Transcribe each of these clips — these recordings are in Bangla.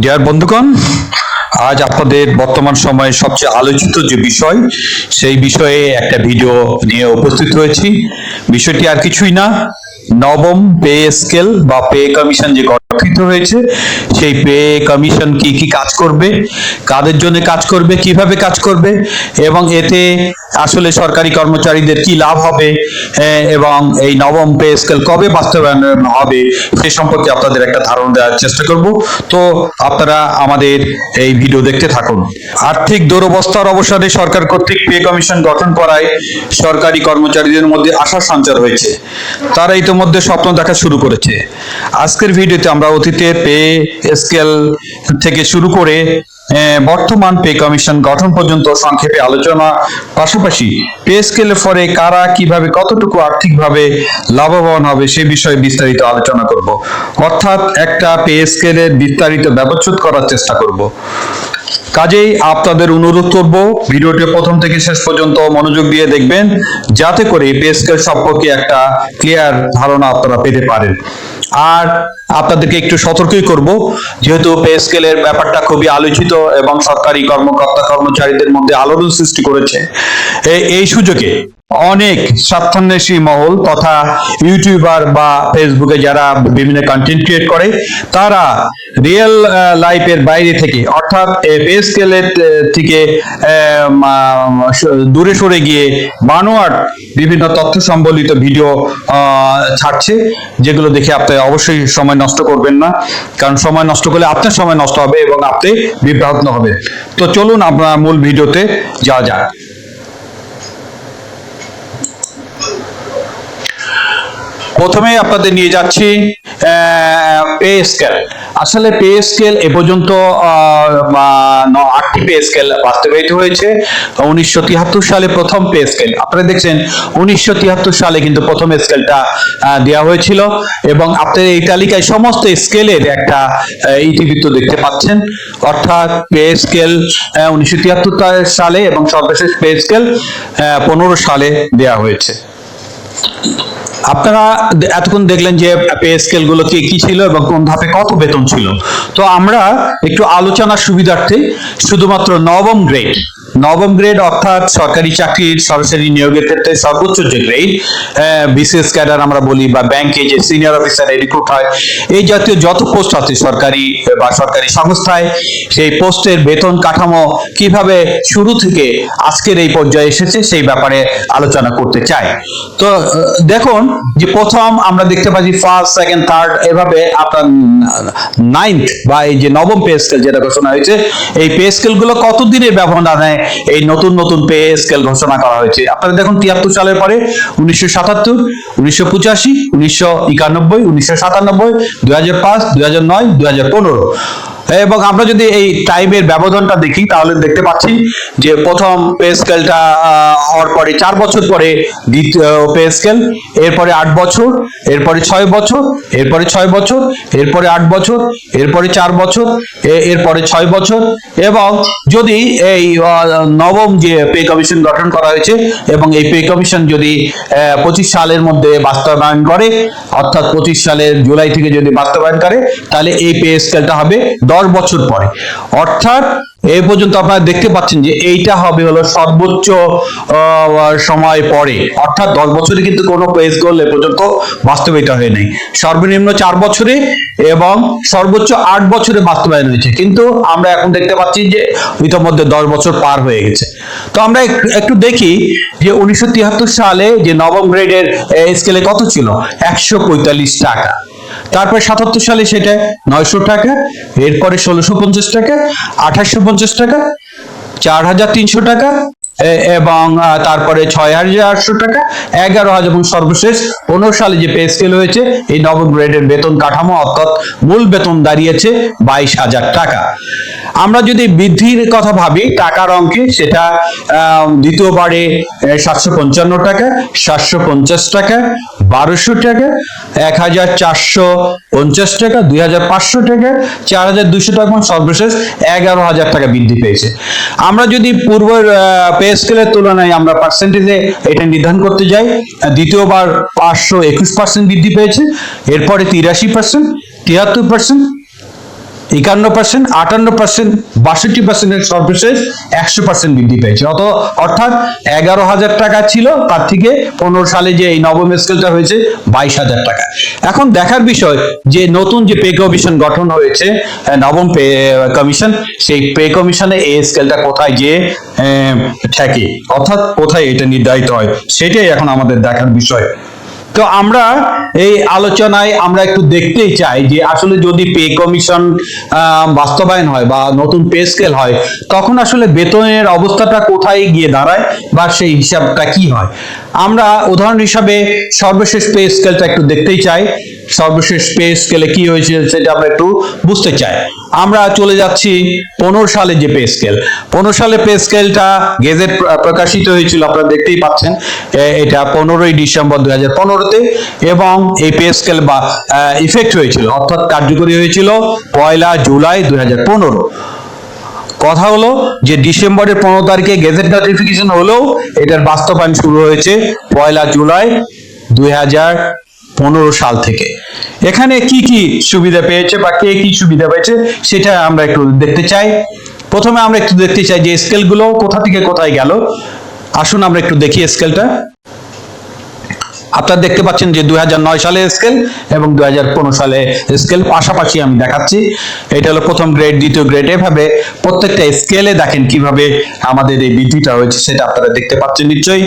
ডিয়ার বন্ধুগণ, আজ আপনাদের বর্তমান সময়ে সবচেয়ে আলোচিত যে বিষয়, সেই বিষয়ে একটা ভিডিও নিয়ে উপস্থিত হয়েছি বিষয়টি আর কিছুই না নবম পে স্কেল বা পে কমিশন যে গঠিত হয়েছে সেই পে কমিশন কি কি কাজ করবে? কাদের জন্য কাজ করবে? কীভাবে কাজ করবে? এবং এতে আসলে সরকারি কর্মচারীদের কি লাভ হবে? এ, এবং এই নবম পে স্কেল কবে বাস্তবায়ন হবে সে সম্পর্কে আপনাদের একটা ধারণা দেওয়ার চেষ্টা করব। তো আপনারা আমাদের এই ভিডিও দেখতে থাকুন। আর্থিক দুরবস্থার অবসানে সরকার কর্তৃক পে কমিশন গঠন করায় সরকারি কর্মচারীদের মধ্যে আশার সঞ্চার হয়েছে। তারা ইতিমধ্যে স্বপ্ন দেখা শুরু করেছে। আজকের ভিডিওতে আমরা অতীতের পে স্কেল থেকে শুরু করে বর্তমান পে কমিশন গঠন পর্যন্ত সংক্ষেপে আলোচনা, পাশাপাশি পে স্কেলের ফলে কারা কীভাবে, কতটুকু আর্থিকভাবে লাভবান হবে সে বিষয়ে বিস্তারিত আলোচনা করব। অর্থাৎ একটা পে স্কেলের বিস্তারিত ব্যবচ্ছেদ করার চেষ্টা করব। কাজেই আপনাদের অনুরোধ করব, ভিডিওটি প্রথম থেকে শেষ পর্যন্ত মনোযোগ দিয়ে দেখবেন, যাতে করে পে সম্পর্কে একটা ক্লিয়ার ধারণা আপনারা পেতে পারেন। আর আপনাদেরকে একটু সতর্কই করব। যেহেতু পে স্কেলের ব্যাপারটা খুবই আলোচিত এবং সরকারি কর্মকর্তা কর্মচারীদের মধ্যে আলোড়ন সৃষ্টি করেছে। এই সুযোগে অনেক স্বার্থান্বেষী মহল তথা ইউটিউবার বা ফেসবুকে যারা বিভিন্ন কন্টেন্ট ক্রিয়েট করে, তারা রিয়েল লাইফের বাইরে থেকে, অর্থাৎ পে স্কেলের থেকে দূরে সরে গিয়ে বানোয়ার বিভিন্ন তথ্য সম্বলিত ভিডিও ছাড়ছে, যেগুলো দেখে আপনি অবশ্যই সময় নষ্ট করবেন না, কারণ সময় নষ্ট করলে আপনার সময় নষ্ট হবে এবং আপনি বিভ্রান্ত হবে তো চলুন আপনার মূল ভিডিওতে যাওয়া যাক। প্রথমে আপনাদের নিয়ে যাচ্ছি পে স্কেল। আসলে পে স্কেল এ পর্যন্ত আটটি পে স্কেল বাস্তবায়িত হয়েছে। উনিশশো তিয়াত্তর সালে প্রথম পে স্কেল, আপনারা দেখছেন, উনিশশো তিয়াত্তর সালে কিন্তু প্রথম স্কেলটা দেওয়া হয়েছিল। এবং আপনার এই তালিকায় সমস্ত স্কেলের একটা ইতিবৃত্ত দেখতে পাচ্ছেন। অর্থাৎ পে স্কেল উনিশশো তিয়াত্তর সালে এবং সর্বশেষ পে স্কেল পনেরো সালে দেওয়া হয়েছে। আপনারা এতক্ষণ দেখলেন যে পে স্কেলগুলো কি কি ছিল এবং কোন ধাপে কত বেতন ছিল। তো আমরা একটু আলোচনার সুবিধার্থে শুধুমাত্র নবম গ্রেড নবম গ্রেড অর্থাৎ সরকারি চাকরির সরাসরি নিয়োগের ক্ষেত্রে সর্বোচ্চ যে গ্রেড বিসিএস ক্যাডার আমরা বলি বা ব্যাংকে যে সিনিয়র অফিসার রিক্রুট হয়, এই জাতীয় যত পোস্ট আছে সরকারি বা সরকারি সংস্থায়, সেই পোস্টের বেতন কাঠামো কীভাবে শুরু থেকে আজকের এই পর্যায়ে এসেছে সেই ব্যাপারে আলোচনা করতে চাই। তো দেখুন যে প্রথম আমরা দেখতে পাচ্ছি ফার্স্ট সেকেন্ড থার্ড এভাবে আপনার নাইন্থ বা এই যে নবম পে স্কেল যেটা ঘোষণা হয়েছে, এই পে স্কেলগুলো কত দিনের ব্যবধানে এই নতুন নতুন পে স্কেল ঘোষণা করা হয়েছে। আপনারা দেখুন তিয়াত্তর সালের পরে উনিশশো সাতাত্তর, উনিশশো পঁচাশি, উনিশশো একানব্বই, উনিশশো সাতানব্বই, দুই হাজার পাঁচ, দুই হাজার নয়, দুই হাজার পনেরো। এবং আমরা যদি এই টাইমের ব্যবধানটা দেখি, তাহলে দেখতে পাচ্ছি যে প্রথম পে স্কেলটা হওয়ার পরে চার বছর পরে দ্বিতীয় পে স্কেল এরপরে আট বছর, এরপরে ছয় বছর, এরপরে ছয় বছর, এরপরে আট বছর, এরপরে চার বছর এরপরে ছয় বছর এবং যদি এই নবম যে পে কমিশন গঠন করা হয়েছে এবং এই পে কমিশন যদি পঁচিশ সালের মধ্যে বাস্তবায়ন করে, অর্থাৎ পঁচিশ সালের জুলাই থেকে যদি বাস্তবায়ন করে, তাহলে এই পে স্কেলটা হবে দশ বছর পরে। অর্থাৎ এই পর্যন্ত আপনারা দেখতে পাচ্ছেন যে এইটা হবে হলো সর্বোচ্চ সময় পরে। অর্থাৎ দশ বছরে কিন্তু কোনো পে স্কেল এ পর্যন্ত বাস্তবায়িত হয়ে নাই। সর্বনিম্ন চার বছরে এবং সর্বোচ্চ আট বছরে বাস্তবায়ন হয়েছে। কিন্তু আমরা এখন দেখতে পাচ্ছি যে ইতোমধ্যে দশ বছর পার হয়ে গেছে। তো আমরা এক- একটু দেখি যে উনিশশো তিয়াত্তর সালে যে নবম গ্রেডের স্কেলে কত ছিল? একশো পঁয়তাল্লিশ টাকা। তারপরে সাতাত্তর সালে সেটা নয়শো টাকা, এরপরে ষোলোশো পঞ্চাশ টাকা, আঠাশশো পঞ্চাশ টাকা, চার হাজার তিনশো টাকা এবং তারপরে ছয় হাজার আটশো টাকা, এগারো হাজার এবং সর্বশেষ পনেরো সালে যে পে স্কেল হয়েছে, এই নবম গ্রেডের বেতন কাঠামো অর্থাৎ মূল বেতন দাঁড়িয়েছে বাইশ হাজার টাকা। আমরা যদি বৃদ্ধির কথা ভাবি, টাকার অঙ্কে সেটা দ্বিতীয়বারে সাতশো পঞ্চান্ন টাকা, সাতশো পঞ্চাশ টাকা, বারোশো টাকা এক হাজার চারশো পঞ্চাশ টাকা দুই হাজার পাঁচশো টাকা চার হাজার দুশো টাকা সর্বশেষ এগারো হাজার টাকা বৃদ্ধি পেয়েছে। আমরা যদি পূর্বের পে স্কেলের তুলনায় আমরা পার্সেন্টেজে এটা নির্ধারণ করতে যাই, দ্বিতীয়বার পাঁচশো একুশ পার্সেন্ট বৃদ্ধি পেয়েছে, এরপরে তিরাশি পার্সেন্ট তিয়াত্তর পার্সেন্ট একান্ন পার্সেন্ট আটান্ন পার্সেন্ট বাষট্টি পার্সেন্টের সর্বশেষ একশো পার্সেন্ট বৃদ্ধি পেয়েছে। অত অর্থাৎ এগারো হাজার টাকা ছিল, তার থেকে পনেরো সালে যে এই নবম স্কেলটা হয়েছে, বাইশ হাজার টাকা। এখন দেখার বিষয় যে নতুন যে পে কমিশন গঠন হয়েছে নবম পে কমিশন, সেই পে কমিশনে এই স্কেলটা কোথায় যে ঠেকে? অর্থাৎ কোথায় এটা নির্ধারিত হয়, সেটাই এখন আমাদের দেখার বিষয়। তো আমরা এই আলোচনায় আমরা একটু দেখতেই চাই যে আসলে যদি পে কমিশন বাস্তবায়ন হয় বা নতুন পে স্কেল হয়, তখন আসলে বেতনের অবস্থাটা কোথায় গিয়ে দাঁড়ায় বা সেই হিসাবটা কি হয়? আমরা উদাহরণ হিসাবে সর্বশেষ পে স্কেলটা একটু দেখতেই চাই। সর্বশেষ পে স্কেলে কি হয়েছে সেটা আমরা একটু বুঝতে চাই। আমরা চলে যাচ্ছি পনেরো সালে যে পে স্কেল। পনেরো সালে পে স্কেলটা গেজেট প্রকাশিত হয়েছিল, আপনারা দেখতেই পাচ্ছেন। এটা পনেরোই ডিসেম্বর দুই হাজার পনেরো পনেরোতে এবং এই পে স্কেল বা ইফেক্ট হয়েছিল, অর্থাৎ কার্যকরী হয়েছিল পয়লা জুলাই দুই হাজার পনেরো। কথা হলো যে ডিসেম্বরের পনেরো তারিখে গেজেট নোটিফিকেশন হলেও এটার বাস্তবায়ন শুরু হয়েছে পয়লা জুলাই দুই পনেরো সাল থেকে। এখানে কি কি সুবিধা পেয়েছে বা কে কি সুবিধা পেয়েছে সেটা আমরা একটু দেখতে চাই। প্রথমে আমরা একটু দেখতে চাই যে স্কেলগুলো কোথা থেকে কোথায় গেল। আসুন আমরা একটু দেখি স্কেলটা আপনারা দেখতে পাচ্ছেন যে দুই হাজার নয় সালে স্কেল এবং দুই হাজার পনেরো সালে স্কেল পাশাপাশি আমি দেখাচ্ছি। এটা হলো প্রথম গ্রেড দ্বিতীয় গ্রেড এভাবে প্রত্যেকটা স্কেলে দেখেন কীভাবে আমাদের এই বৃদ্ধিটা হয়েছে, সেটা আপনারা দেখতে পাচ্ছেন নিশ্চয়ই।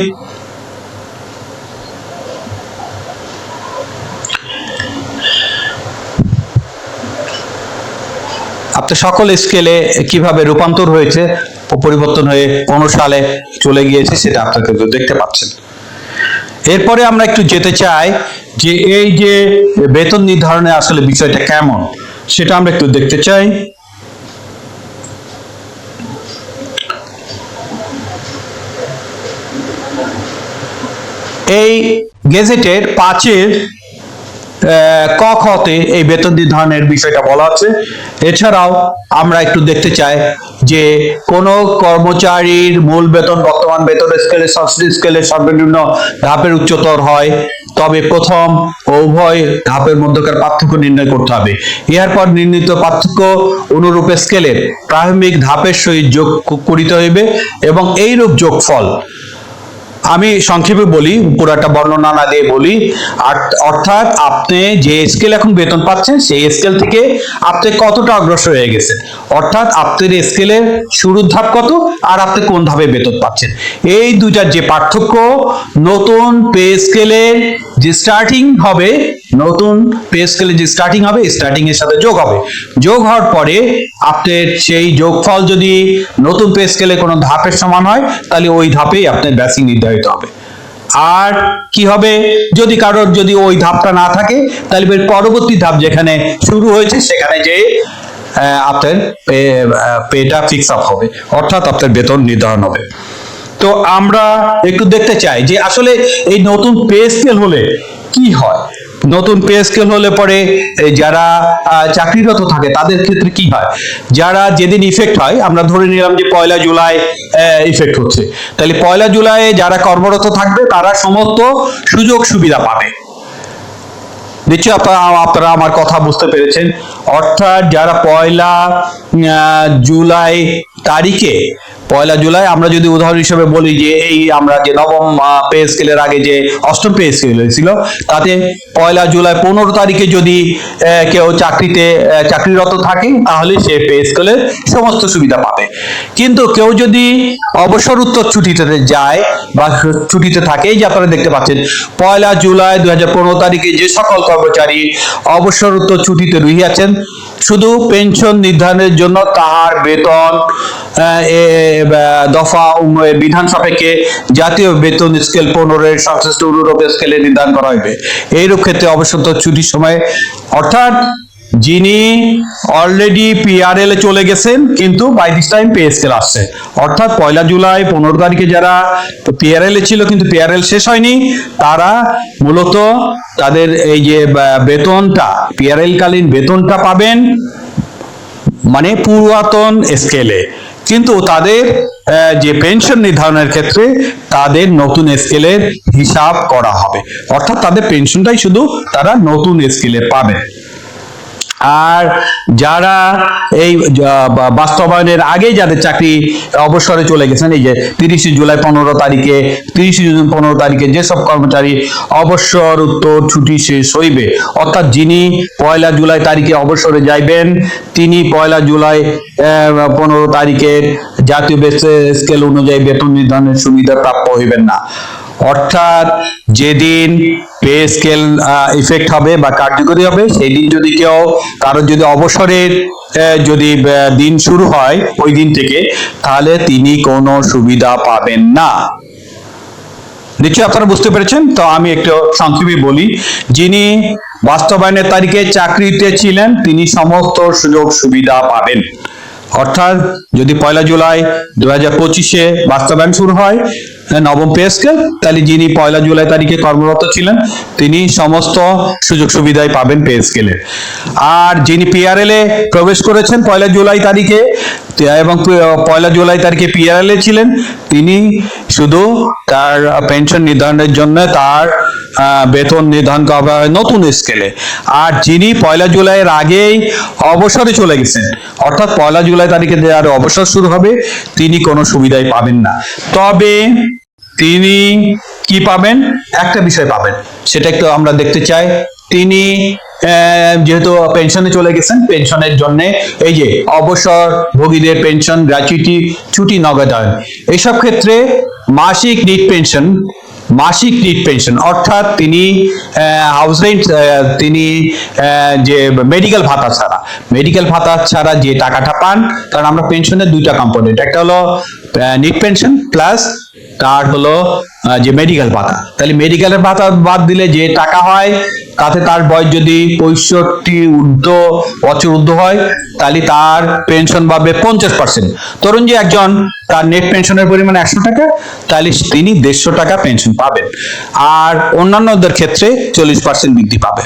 আপনার সকল স্কেলে কীভাবে রূপান্তর হয়েছে পরিবর্তন হয়ে পনেরো সালে চলে গিয়েছে, সেটা আপনারা কিন্তু দেখতে পাচ্ছেন। এরপরে আমরা একটু যেতে চাই যে এই যে বেতন নির্ধারণে আসলে বিষয়টা কেমন, সেটা আমরা একটু দেখতে চাই। এই গেজেটের পাঁচের ক এই বেতন নির্ধারণের বিষয়টা বলা আছে। এছাড়াও আমরা একটু দেখতে চাই যে কোন কর্মচারীর মূল বেতন বর্তমান বেতন স্কেলে সাবসিডি স্কেলে সর্বনিম্ন ধাপের উচ্চতর হয়। তবে প্রথম উভয় ধাপের মধ্যকার পার্থক্য নির্ণয় করতে হবে। এরপর নির্ণীত পার্থক্য অনুরূপ স্কেলের প্রাথমিক ধাপের সহিত যোগ করিতে হইবে এবং এইরূপ যোগফল আমি সংক্ষেপে বলি পুরাটা বর্ণনা না দিয়ে বলি। অর্থাৎ আপনি যে স্কেল এখন বেতন পাচ্ছেন, সেই স্কেল থেকে আপনি কতটা অগ্রসর হয়ে গেছেন? অর্থাৎ আপনার স্কেলের শুরুর ধাপ কত, আর আপনি কোন ধাপে বেতন পাচ্ছেন? এই দুটার যে পার্থক্য, নতুন পে স্কেলের যে স্টার্টিং হবে নতুন পে স্কেলে যে স্টার্টিং হবে স্টার্টিং এর সাথে যোগ হবে। যোগ হওয়ার পরে আপনার সেই যোগফল যদি নতুন পে স্কেলে কোনো ধাপের সমান হয়, তাহলে ওই ধাপেই আপনার বেসিক নির্ধারিত হবে। আর কি হবে? যদি কারোর যদি ওই ধাপটা না থাকে, তাহলে পরবর্তী ধাপ যেখানে শুরু হয়েছে, সেখানে যে আপনার পেটা ফিক্স আপ হবে। অর্থাৎ আপনার বেতন নির্ধারণ হবে। তো আমরা একটু দেখতে চাই যে আসলে এই নতুন পে স্কেল হলে কি হয়? নতুন পে স্কেল হলে পরে যারা চাকরিরত থাকে, তাদের ক্ষেত্রে কি হয়? যারা যেদিন ইফেক্ট হয়, আমরা ধরে নিলাম যে পয়লা জুলাই ইফেক্ট হচ্ছে। তাহলে পয়লা জুলাই যারা কর্মরত থাকবে, তারা সমস্ত সুযোগ সুবিধা পাবে। নিশ্চয়ই আপনারা আপনারা আমার কথা বুঝতে পেরেছেন। অর্থাৎ যারা পয়লা জুলাই তারিখে, পয়লা জুলাই, আমরা যদি উদাহরণ হিসেবে বলি যে এই আমরা যে নবম পে স্কেলের আগে যে অষ্টম পে স্কেল হয়েছিল, তাতে পয়লা জুলাই পনেরো তারিখে যদি কেউ চাকরিতে চাকরিরত থাকে, তাহলে সে পে স্কেলের সমস্ত সুবিধা পাবে। কিন্তু কেউ যদি অবসর উত্তর ছুটিতে যায় বা ছুটিতে থাকে, এই যে আপনারা দেখতে পাচ্ছেন, পয়লা জুলাই দুই হাজার পনেরো তারিখে যে সকল কর্মচারী অবসর উত্তর ছুটিতে রহিয়াছেন, শুধু পেনশন নির্ধারণের জন্য তাহার বেতন দফা বিধান সাপেক্ষে জাতীয় বেতন স্কেল পনেরোর সংশ্লিষ্ট অনুরূপ স্কেলে নির্ধারণ করা হইবে। এইরূপ ক্ষেত্রে অবসর ছুটির সময়, অর্থাৎ যিনি অলরেডি পিআরএল এ চলে গেছেন, কিন্তু by this time pay scale আসছে। অর্থাৎ পয়লা জুলাই পনেরো তারিখে যারা পিআরএল এ ছিল, কিন্তু পিআরএল শেষ হয়নি, তারা মূলত তাদের এই যে বেতনটা পিআরএল কালীন বেতনটা পাবেন মানে পুরাতন স্কেলে কিন্তু তাদের যে পেনশন নির্ধারণের ক্ষেত্রে তাদের নতুন স্কেলের হিসাব করা হবে। অর্থাৎ তাদের পেনশনটাই শুধু তারা নতুন স্কেলে পাবে। আর যারা এই বাস্তবায়নের আগে যাদের চাকরি অবসরে চলে গেছেন, এই যে তিরিশে জুলাই পনেরো তারিখে, তিরিশে জুন পনেরো তারিখে যেসব কর্মচারী অবসর, উত্তর, ছুটি শেষ হইবে, অর্থাৎ যিনি পয়লা জুলাই তারিখে অবসরে যাইবেন, তিনি পয়লা জুলাই পনেরো তারিখের জাতীয় বেতন স্কেল অনুযায়ী বেতন নির্ধারণের সুবিধা প্রাপ্য হইবেন না। অর্থাৎ যেদিন পে স্কেল ইফেক্ট হবে বা কার্যকরী হবে সেই দিন যদি কেউ কারোর যদি অবসরের যদি দিন শুরু হয় ওই দিন থেকে, তাহলে তিনি কোনো সুবিধা পাবেন না। নিশ্চয়ই আপনারা বুঝতে পেরেছেন? তো আমি একটু সংক্ষেপে বলি, যিনি বাস্তবায়নের তারিখে চাকরিতে ছিলেন, তিনি সমস্ত সুযোগ সুবিধা পাবেন। অর্থাৎ যদি পয়লা জুলাই দু হাজার পঁচিশে বাস্তবায়ন শুরু হয় নবম পে স্কেল তাহলে যিনি পয়লা জুলাই তারিখে কর্মরত ছিলেন, তিনি সমস্ত সুযোগ সুবিধাই পাবেন পে স্কেলে আর যিনি পিআরএল এ প্রবেশ করেছেন পয়লা জুলাই তারিখে এবং পয়লা জুলাই তারিখে পিআরএল এ ছিলেন, তিনি শুধু তার পেনশন নির্ধারণের জন্য তার বেতন নির্ধারণ করা হয় নতুন স্কেলে। আর যিনি পয়লা জুলাইয়ের আগেই অবসরে চলে গেছেন, অর্থাৎ পয়লা জুলাই তারিখে যার অবসর শুরু হবে, তিনি কোনো সুবিধাই পাবেন না। তবে তিনি কি পাবেন? একটা বিষয় পাবেন, সেটা একটু আমরা দেখতে চাই। তিনি যেহেতু পেনশনে চলে গেছেন, পেনশনের জন্য এই যে অবসর ভোগীদের পেনশন, গ্র্যাচুইটি, ছুটি, নগদায়ন এইসব ক্ষেত্রে মাসিক নিট পেনশন মাসিক নিট পেনশন। অর্থাৎ তিনি হাউস রেন্ট তিনি যে মেডিকেল ভাতা ছাড়া মেডিকেল ভাতা ছাড়া যে টাকাটা পান কারণ আমরা পেনশনের দুইটা কম্পোনেন্ট একটা হলো নিট পেনশন প্লাস তার হলো যে মেডিকেল ভাতা। তাহলে মেডিকেলের ভাতা বাদ দিলে যে টাকা হয় তাতে তার বয়স যদি পঁয়ষট্টি ঊর্ধ্ব বছর ঊর্ধ্ব হয়, তাহলে তার পেনশন পাবে পঞ্চাশ পার্সেন্ট তরুণ যে একজন, তার নেট পেনশনের পরিমাণ একশো টাকা, তাহলে তিনি দেড়শো টাকা পেনশন পাবেন। আর অন্যান্যদের ক্ষেত্রে চল্লিশ পার্সেন্ট বৃদ্ধি পাবে।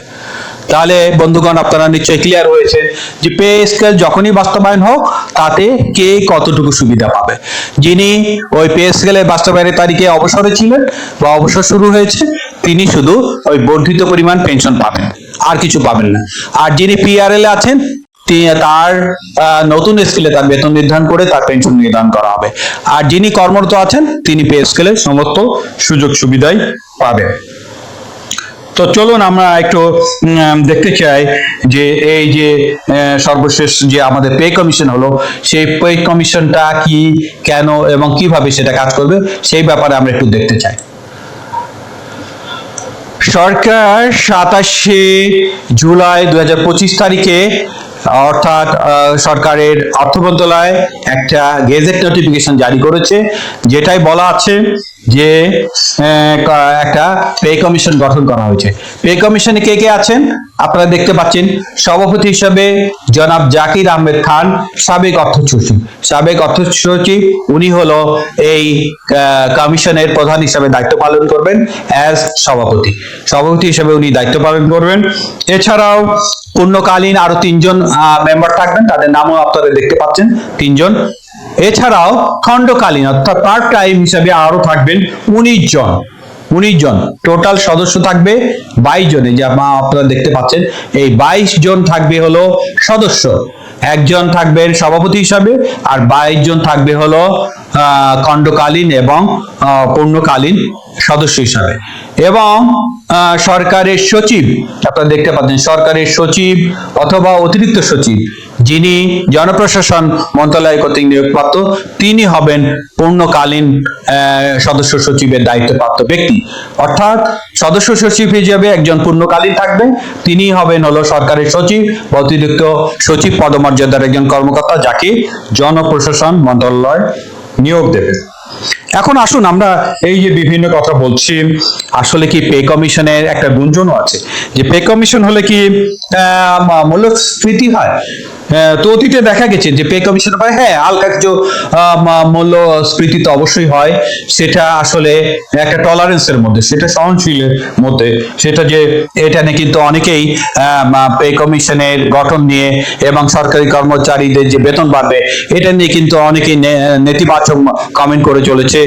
তাহলে বন্ধুগণ, আপনারা নিশ্চয়ই ক্লিয়ার হয়েছে যে পে স্কেল যখনই বাস্তবায়ন হোক, তাতে কে কতটুকু সুবিধা পাবে। যিনি ওই পে স্কেলের বাস্তবায়নের তারিখে অবসরে ছিলেন বা অবসর শুরু হয়েছে তিনি শুধু ওই বর্ধিত পরিমাণ পেনশন পাবেন, আর কিছু পাবেন না। আর যিনি পিআরএল আছেন তার নতুন স্কেলে তার বেতন নির্ধারণ করে তার পেনশন নির্ধারণ করা হবে। আর যিনি কর্মরত আছেন, তিনি পে স্কেলের সমস্ত সুযোগ সুবিধাই পাবেন। তো চলুন আমরা একটু দেখতে চাই যে এই যে সর্বশেষ যে আমাদের পে কমিশন হলো, সেই পে কমিশনটা কি, কেন এবং কীভাবে সেটা কাজ করবে, সেই ব্যাপারে আমরা একটু দেখতে চাই। সরকার সাতাশে জুলাই দু হাজার পঁচিশ তারিখে, অর্থাৎ সরকারের অর্থ মন্ত্রণালয় একটা গেজেট নোটিফিকেশন জারি করেছে যেটাই বলা আছে যে একটা পে কমিশন গঠন করা হয়েছে। পে কমিশনে কে কে আছেন? আপনারা দেখতে পাচ্ছেন, সভাপতি হিসেবে জনাব জাকির আহমেদ খান, সাবেক অর্থ সচিব সাবেক অর্থ সচিব উনি হলো এই কমিশনের প্রধান হিসেবে দায়িত্ব পালন করবেন অ্যাজ সভাপতি। সভাপতি হিসেবে উনি দায়িত্ব পালন করবেন। এছাড়াও পূর্ণকালীন আরও তিনজন মেম্বার থাকবেন, তাদের নামও আপনারা দেখতে পাচ্ছেন। তিনজন। এছাড়াও খণ্ডকালীন, অর্থাৎ পার্ট টাইম হিসাবে আরও থাকবেন উনিশ জন। উনিশ জন। টোটাল সদস্য থাকবে বাইশ জনে। যে আপনা- আপনারা দেখতে পাচ্ছেন, এই বাইশ জন থাকবে হলো সদস্য। একজন থাকবেন সভাপতি হিসাবে আর বাইশ জন থাকবে হলো খণ্ডকালীন এবং পূর্ণকালীন সদস্য হিসাবে। এবং সরকারের সচিব, আপনারা দেখতে পাচ্ছেন সরকারের সচিব অথবা অতিরিক্ত সচিব। যিনি জনপ্রশাসন মন্ত্রণালয় কর্তৃক নিয়োগপ্রাপ্ত, তিনি হবেন পূর্ণকালীন সদস্য সচিবের দায়িত্বপ্রাপ্ত ব্যক্তি। অর্থাৎ সদস্য সচিব হিসেবে একজন পূর্ণকালীন থাকবেন তিনি হবেন হলো সরকারের সচিব, অতিরিক্ত সচিব পদমর্যাদার একজন কর্মকর্তা যাকে জনপ্রশাসন মন্ত্রণালয় নিয়োগ দেবে। এখন আসুন আমরা এই যে বিভিন্ন কথা বলছি, আসলে কি পে কমিশনের একটা গুঞ্জনও আছে? যে পে কমিশন হলে কি মূল্যস্ফীতি হয়? তো অতীতে দেখা গেছে যে পে কমিশন হ্যাঁ হালকা কিছু আহ, মা- মূল্যস্ফীতি তো অবশ্যই হয়। সেটা আসলে একটা টলারেন্সের মধ্যে সেটা সহনশীলের মধ্যে সেটা যে এটা নিয়ে কিন্তু অনেকেই পে কমিশনের গঠন নিয়ে এবং সরকারি কর্মচারীদের যে বেতন বাড়বে এটা নিয়ে কিন্তু অনেকেই নেতিবাচক কমেন্ট করে চলেছে।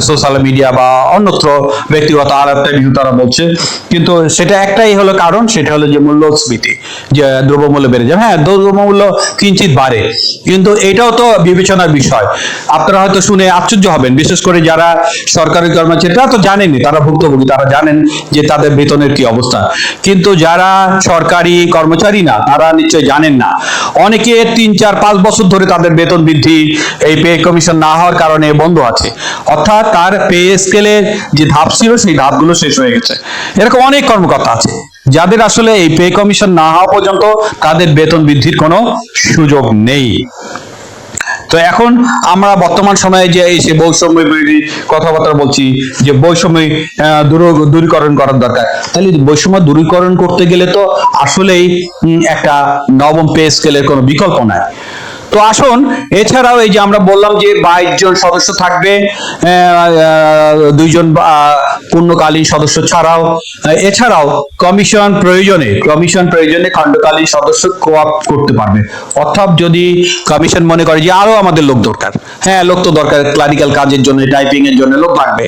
সোশ্যাল মিডিয়া বা অন্যত্র ব্যক্তিগত আর একটা কিছু তারা বলছে। কিন্তু সেটা একটাই হলো কারণ সেটা হলো যে মূল্যস্ফীতি যে দ্রব্যমূল্য বেড়ে যাবে। হ্যাঁ দ্রব্যমূল্য কিঞ্চিত বাড়ে। কিন্তু এটাও তো বিবেচনার বিষয়। আপনারা হয়তো শুনে আশ্চর্য হবেন, বিশেষ করে যারা সরকারি কর্মচারী, তারা তো জানেনই, তারা ভুক্তভোগী, তারা জানেন যে তাদের বেতনের কি অবস্থা। কিন্তু যারা সরকারি কর্মচারী না, তারা নিশ্চয় জানেন না। অনেকে তিন, চার, পাঁচ বছর ধরে তাদের বেতন বৃদ্ধি, এই পে কমিশন না হওয়ার কারণে বন্ধ আছে। অর্থাৎ তার পে স্কেলের যে ধাপ ছিল, সেই ধাপগুলো শেষ হয়ে গেছে। এরকম অনেক কর্মকর্তা আছে। যাদের আসলে এই পে কমিশন না হওয়া পর্যন্ত তাদের বেতন বৃদ্ধির কোনো সুযোগ নেই। তো এখন আমরা বর্তমান সময়ে যে এই যে বৈষম্য বিরোধী কথাবার্তা বলছি, যে বৈষম্য দূর- দূরীকরণ করার দরকার। তাহলে বৈষম্য দূরীকরণ করতে গেলে তো আসলেই একটা নবম পে স্কেলের কোনো বিকল্প নাই। তো আসুন এছাড়াও এই যে আমরা বললাম যে বাইশ জন সদস্য থাকবে দুইজন পূর্ণকালীন সদস্য ছাড়াও এছাড়াও কমিশন প্রয়োজনে কমিশন প্রয়োজনে খণ্ডকালীন সদস্য কোয়াপ করতে পারবে। অর্থাৎ যদি কমিশন মনে করে যে আরও আমাদের লোক দরকার হ্যাঁ লোক তো দরকার ক্লারিক্যাল কাজের জন্য টাইপিং এর জন্য লোক লাগবে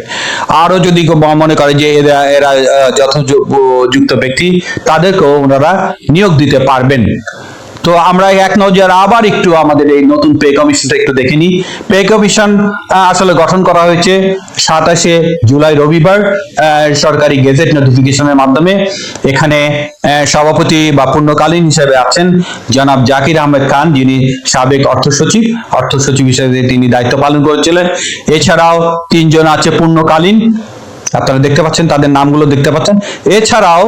আরও যদি মনে করে যে এরা এরা আহ, যথোপযুক্ত ব্যক্তি তাদেরকেও ওনারা নিয়োগ দিতে পারবেন। তো আমরা এক নজর আবার একটু আমাদের এই নতুন পে কমিশনটা একটু দেখে নিই। পে কমিশন আসলে গঠন করা হয়েছে সাতাশে জুলাই রবিবার সরকারি গেজেট নোটিফিকেশনের মাধ্যমে। এখানে সভাপতি বা পূর্ণকালীন হিসেবে আছেন জনাব জাকির আহমেদ খান, যিনি সাবেক অর্থ সচিব। অর্থ সচিব হিসেবে তিনি দায়িত্ব পালন করেছিলেন। এছাড়াও তিনজন আছে পূর্ণকালীন। আপনারা দেখতে পাচ্ছেন, তাদের নামগুলো দেখতে পাচ্ছেন। এছাড়াও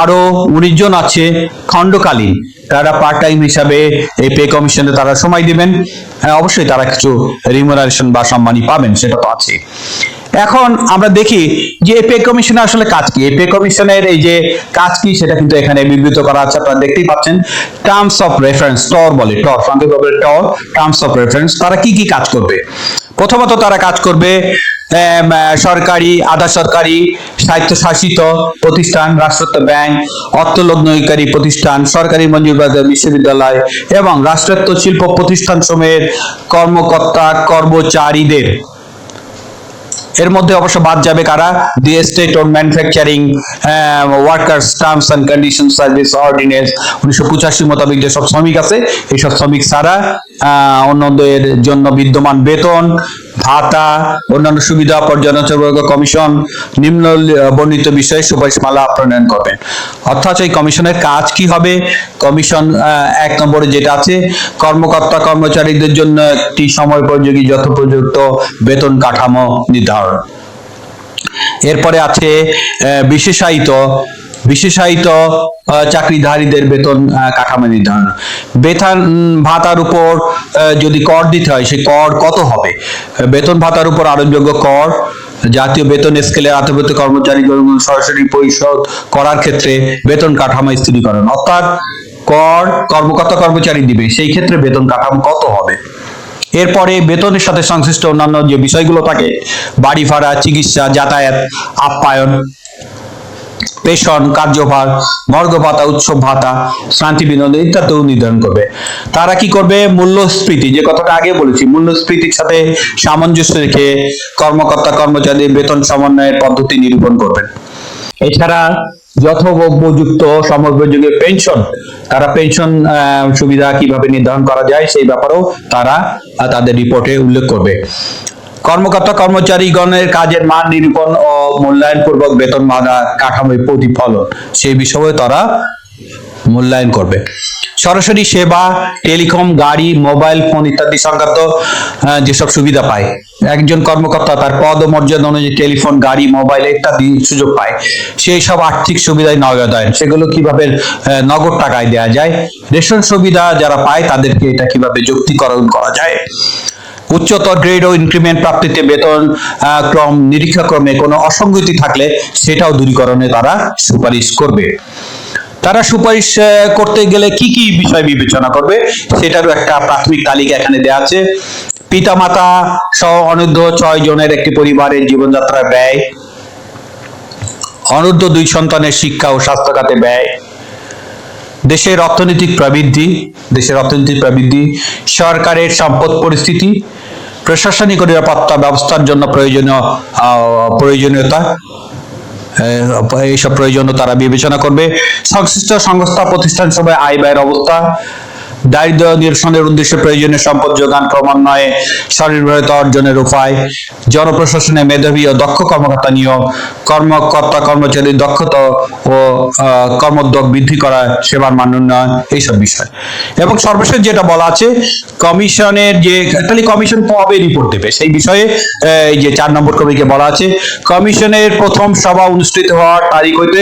আরও উনিশ জন আছে খণ্ডকালীন। তারা পার্ট টাইম হিসাবে এই পে কমিশনে তারা সময় দিবেন। হ্যাঁ, অবশ্যই তারা কিছু রিমুনারেশন বা সম্মানই পাবেন সেটা তো আছে এখন আমরা দেখি যে পে কমিশনে আসলে কাজ কি? পে কমিশনের এই যে কাজ কি, সেটা কিন্তু এখানে বিবৃত করা আছে, আপনারা দেখতেই পাচ্ছেন। টার্মস অফ রেফারেন্স টর বলে টর সংক্ষেপে টর টার্মস অফ রেফারেন্স তারা কি কি কাজ করবে? প্রথমত তারা কাজ করবে সরকারি, আধা সরকারি, স্বায়ত্তশাসিত প্রতিষ্ঠান, রাষ্ট্রায়ত্ত ব্যাংক, অর্থলগ্নকারী প্রতিষ্ঠান, সরকারি মঞ্জুরপ্রাপ্ত বিশ্ববিদ্যালয় এবং রাষ্ট্রায়ত্ত শিল্প প্রতিষ্ঠান সমূহের কর্মকর্তা, কর্মচারীদের। এর মধ্যে অবশ্য বাদ যাবে কারা? The state on manufacturing workers terms and condition service ordinance উনিশশো পঁচাশি মোতাবেক যেসব শ্রমিক আছে, এইসব শ্রমিক ছাড়া অন্যদের জন্য বিদ্যমান বেতন ভাতা, অন্যান্য সুবিধা, পর্যালোচনা কমিশন, নিম্ন বর্ণিত বিষয়ে সুপারিশমালা প্রণয়ন করবেন। অর্থাৎ এই কমিশনের কাজ কি হবে? কমিশন এক নম্বরে যেটা আছে, কর্মকর্তা, কর্মচারীদের জন্য একটি সময় উপযোগী, যথোপযুক্ত বেতন কাঠামো নির্ধারণ। এরপরে আছে বিশেষায়িত বিশেষায়িত চাকরিধারীদের বেতন কাঠামো নির্ধারণ। বেতন ভাতার উপর যদি কর দিতে হয়, সেই কর কত হবে? বেতন ভাতার উপর আরোপযোগ্য কর, জাতীয় বেতন স্কেলে আত্মবৃত্ত কর্মচারীদের সরাসরি পরিশোধ করার ক্ষেত্রে বেতন কাঠামো স্থিরীকরণ। অর্থাৎ কর কর্মকর্তা কর্মচারী দিবে, সেই ক্ষেত্রে বেতন কাঠামো কত হবে? এরপরে বেতনের সাথে সংশ্লিষ্ট অন্যান্য যে বিষয়গুলো থাকে, বাড়ি ভাড়া, চিকিৎসা, যাতায়াত, আপ্যায়ন পেশন, কার্যভার মর্গ ভাতা উৎসব ভাতা শান্তি বিনোদন ইত্যাদিও নির্ধারণ করবে। তারা কি করবে? মূল্যস্ফীতি, যে কথাটা আগে বলেছি, মূল্যস্ফীতির সাথে সামঞ্জস্য রেখে কর্মকর্তা কর্মচারীদের বেতন সমন্বয়ের পদ্ধতি নিরূপণ করবেন এছাড়া যথোপযুক্ত সময়োপযোগী পেনশন, তারা পেনশন সুবিধা কীভাবে নির্ধারণ করা যায় সেই ব্যাপারেও তারা তাদের রিপোর্টে উল্লেখ করবে। কর্মকর্তা কর্মচারীগণের কাজের মান নিরূপণ ও মূল্যায়ন পূর্বক বেতন বাধা কাঠামোর প্রতিফলন, সেই বিষয়ে তারা মূল্যায়ন করবে। সরাসরি সেবা, টেলিকম, গাড়ি, মোবাইল, ফোন ইত্যাদি সংক্রান্ত যেসব সুবিধা পায়, একজন কর্মকর্তা তার পদ ও মর্যাদা অনুযায়ী টেলিফোন, গাড়ি, মোবাইল ইত্যাদি সুযোগ পায়। সেই সব আর্থিক সুবিধায় নগদায়ন, সেগুলো কীভাবে নগদ টাকায় দেওয়া যায়, রেশন সুবিধা যারা পায় তাদেরকে এটা কীভাবে যুক্তিকরণ করা যায়। উচ্চতর গ্রেড ও ইনক্রিমেন্ট প্রাপ্তিতে বেতন ক্রম নিরীক্ষা ক্রমে কোনো অসঙ্গতি থাকলে সেটাও দূরীকরণে তারা সুপারিশ করবে। তারা সুপারিশ করতে গেলে কি কি বিষয় বিবেচনা করবে সেটারও একটা প্রাথমিক তালিকা এখানে দেওয়া আছে। পিতামাতা সহ অনূর্ধ্ব ছয় জনের একটি পরিবারের জীবনযাত্রা ব্যয়, অনূর্ধ্ব দুই সন্তানের শিক্ষা ও স্বাস্থ্য খাতে ব্যয় দেশের অর্থনৈতিক প্রবৃদ্ধি, দেশের অর্থনৈতিক প্রবৃদ্ধি, সরকারের সম্পদ পরিস্থিতি, প্রশাসনিক নিরাপত্তা ব্যবস্থার জন্য প্রয়োজনীয় প্রয়োজনীয়তা এইসব প্রয়োজনও তারা বিবেচনা করবে। সংশ্লিষ্ট সংস্থা, প্রতিষ্ঠান সবাই আয় ব্যয়ের অবস্থা দারিদ্র নিরসনের উদ্দেশ্যে প্রয়োজনীয় সম্পদ যোগান ক্রমান্বয়ে স্বনির্ভরতা অর্জনের উপায়, জনপ্রশাসনে মেধাবী ও দক্ষ কর্মকর্তা নিয়োগ, কর্মকর্তা কর্মচারীর দক্ষতা ও কর্মোদ্যোগ বৃদ্ধি করা, সেবার মান উন্নয়ন, এইসব বিষয়। এবং সর্বশেষ যেটা বলা আছে, কমিশনের যে তাহলে কমিশন কবে রিপোর্ট দেবে? সেই বিষয়ে এই যে চার নম্বর কমিকে বলা আছে, কমিশনের প্রথম সভা অনুষ্ঠিত হওয়ার তারিখ হইতে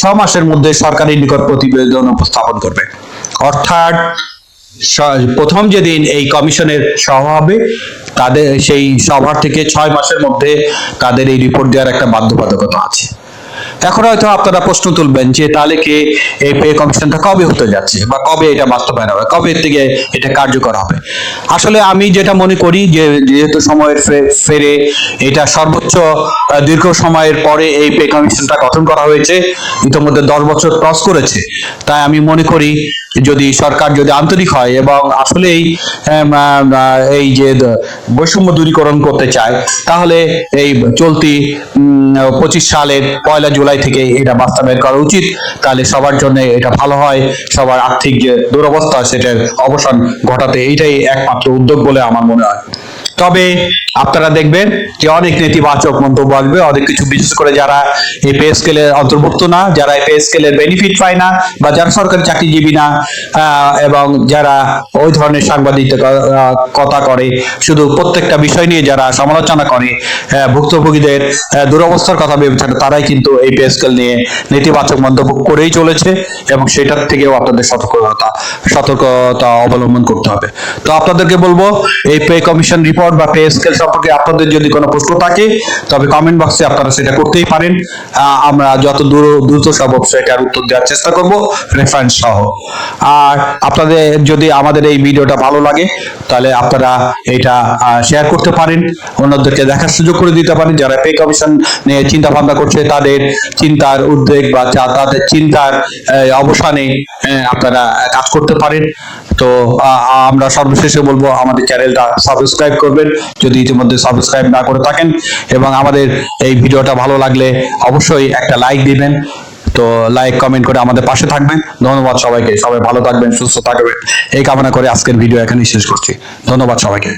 ছ মাসের মধ্যে সরকারের নিকট প্রতিবেদন উপস্থাপন করবে। অর্থাৎ প্রথম যেদিন এই কমিশনের সভা হবে, তাদের সেই সভা থেকে ছয় মাসের মধ্যে তাদের এই রিপোর্ট দেওয়ার একটা বাধ্যবাধকতা আছে। এখন হয়তো আপনারা প্রশ্ন তুলবেন যে তাহলে কি এই পে কমিশনটা কবে হতে যাচ্ছে বা কবে এটা বাস্তবায়ন হবে, কবে এর থেকে এটা কার্যকর হবে? আসলে আমি যেটা মনে করি যে যেহেতু সময়ের ফেরে এটা সর্বোচ্চ দীর্ঘ সময়ের পরে এই পে কমিশনটা গঠন করা হয়েছে, ইতিমধ্যে দশ বছর ক্রস করেছে। তাই আমি মনে করি যদি সরকার যদি আন্তরিক হয় এবং আসলেই এই যে বৈষম্য দূরীকরণ করতে চায়, তাহলে এই চলতি পঁচিশ সালের পয়লা জুলাই থেকে এটা বাস্তবায়ন করা উচিত। তাহলে সবার জন্য এটা ভালো হয়, সবার আর্থিক যে দুরবস্থা সেটার অবসান ঘটাতে, এইটাই একমাত্র উদ্যোগ বলে আমার মনে হয়। তবে আপনারা দেখবেন যে অনেক নেতিবাচক মন্তব্য আসবে। অনেক কিছু, বিশেষ করে যারা এই পে স্কেলের অন্তর্ভুক্ত না, যারা এই পে স্কেলের বেনিফিট পায় না, বা যারা সরকারি চাকরিজীবী না এবং যারা ওই ধরনের সাংবাদিকতা কথা করে, শুধু প্রত্যেকটা বিষয় নিয়ে যারা সমালোচনা করে ভুক্তভোগীদের দুরবস্থার কথা বিবেচনা তারাই কিন্তু এই পে স্কেল নিয়ে নেতিবাচক মন্তব্য করেই চলেছে, এবং সেটার থেকেও আপনাদের সতর্কতা সতর্কতা অবলম্বন করতে হবে। তো আপনাদেরকে বলব, এই পে কমিশন রিপোর্ট বা পে স্কেল সম্পর্কে আপনাদের যদি কোনো প্রশ্ন থাকে, তবে কমেন্ট বক্সে আপনারা সেটা করতেই পারেন। আমরা যত দূর দ্রুত সম্ভব সেটার উত্তর দেওয়ার চেষ্টা করব রেফারেন্স সহ। আর আপনাদের যদি আমাদের এই ভিডিওটা ভালো লাগে, তাহলে আপনারা এটা শেয়ার করতে পারেন। অন্যদেরকে দেখার সুযোগ করে দিতে পারেন। যারা পে কমিশন নিয়ে চিন্তা ভাবনা করছে, তাদের চিন্তার উদ্বেগ বা তাদের চিন্তার অবসানে আপনারা কাজ করতে পারেন। তো আমরা সর্বশেষে বলব, আমাদের চ্যানেলটা সাবস্ক্রাইব করবেন। যদি ইতিমধ্যে সাবস্ক্রাইব না করে থাকেন এবং আমাদের এই ভিডিওটা ভালো লাগলে অবশ্যই একটা লাইক দিবেন। তো লাইক কমেন্ট করে আমাদের পাশে থাকবেন। ধন্যবাদ সবাইকে। সবাই ভালো থাকবেন, সুস্থ থাকবেন। এই কামনা করে আজকের ভিডিও এখানেই শেষ করছি। ধন্যবাদ সবাইকে।